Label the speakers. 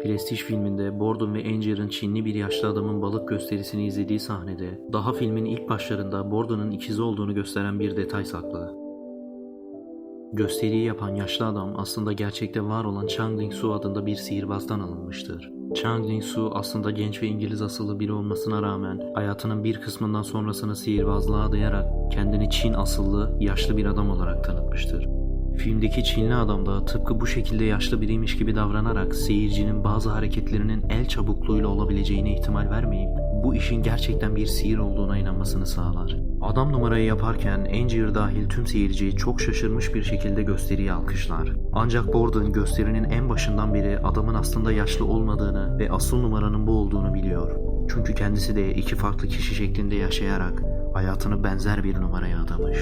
Speaker 1: Prestige filminde Borden ve Anger'ın Çinli bir yaşlı adamın balık gösterisini izlediği sahnede daha filmin ilk başlarında Borden'ın ikizi olduğunu gösteren bir detay saklı. Gösteriyi yapan yaşlı adam aslında gerçekte var olan Chang Ling-su adında bir sihirbazdan alınmıştır. Chang Ling-su aslında genç ve İngiliz asıllı biri olmasına rağmen hayatının bir kısmından sonrasını sihirbazlığa adayarak kendini Çin asıllı yaşlı bir adam olarak tanıtmıştır. Filmdeki Çinli adam da tıpkı bu şekilde yaşlı biriymiş gibi davranarak seyircinin bazı hareketlerinin el çabukluğuyla olabileceğine ihtimal vermeyip bu işin gerçekten bir sihir olduğuna inanmasını sağlar. Adam numarayı yaparken Angier dahil tüm seyirci çok şaşırmış bir şekilde gösteriyi alkışlar. Ancak Borden gösterinin en başından beri adamın aslında yaşlı olmadığını ve asıl numaranın bu olduğunu biliyor. Çünkü kendisi de iki farklı kişi şeklinde yaşayarak hayatını benzer bir numaraya adamış.